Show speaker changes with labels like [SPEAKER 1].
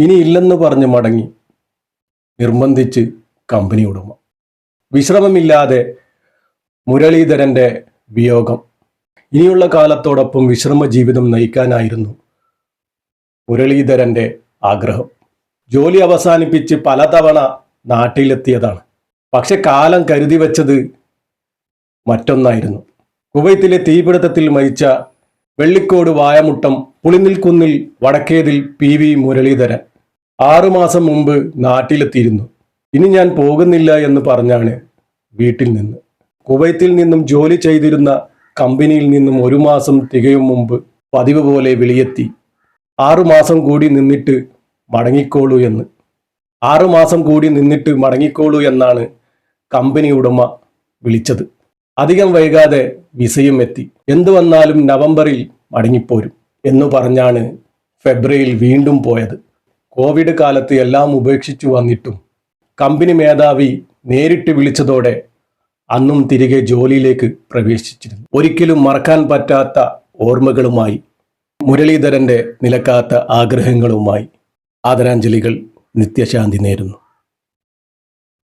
[SPEAKER 1] ഇനി ഇല്ലെന്ന് പറഞ്ഞ് മടങ്ങി നിർബന്ധിച്ച് കമ്പനി ഉടമ. വിശ്രമമില്ലാതെ മുരളീധരന്റെ വിയോഗം. ഇനിയുള്ള കാലത്തോടൊപ്പം വിശ്രമ ജീവിതം നയിക്കാനായിരുന്നു മുരളീധരന്റെ ആഗ്രഹം. ജോലി അവസാനിപ്പിച്ച് പലതവണ നാട്ടിലെത്തിയതാണ്. പക്ഷെ കാലം കരുതി വച്ചത് മറ്റൊന്നായിരുന്നു. കുവൈത്തിലെ തീപിടുത്തത്തിൽ മരിച്ച വെള്ളിക്കോട് വായമുട്ടം പുളിനിൽക്കുന്നിൽ വടക്കേതിൽ പി വി മുരളീധരൻ. ആറുമാസം മുമ്പ് നാട്ടിലെത്തിയിരുന്നു. ഇനി ഞാൻ പോകുന്നില്ല എന്ന് പറഞ്ഞാണ് വീട്ടിൽ നിന്ന്. കുവൈത്തിൽ നിന്നും ജോലി ചെയ്തിരുന്ന കമ്പനിയിൽ നിന്നും ഒരു മാസം തികയും മുമ്പ് പതിവ് പോലെ വിളിയെത്തി. ആറുമാസം കൂടി നിന്നിട്ട് മടങ്ങിക്കോളൂ എന്ന്. ആറുമാസം കൂടി നിന്നിട്ട് മടങ്ങിക്കോളൂ എന്നാണ് കമ്പനി ഉടമ വിളിച്ചത്. അധികം വൈകാതെ വിസയും എത്തി. എന്തു വന്നാലും നവംബറിൽ മടങ്ങിപ്പോരും എന്നു പറഞ്ഞാണ് ഫെബ്രുവരിയിൽ വീണ്ടും പോയത്. കോവിഡ് കാലത്ത് എല്ലാം ഉപേക്ഷിച്ചു വന്നിട്ടും കമ്പനി മേധാവി നേരിട്ട് വിളിച്ചതോടെ അന്നും തിരികെ ജോലിയിലേക്ക് പ്രവേശിച്ചിരുന്നു. ഒരിക്കലും മറക്കാൻ പറ്റാത്ത ഓർമ്മകളുമായി മുരളീധരന്റെ നിലക്കാത്ത ആഗ്രഹങ്ങളുമായി ആദരാഞ്ജലികൾ നിത്യശാന്തി നേരുന്നു.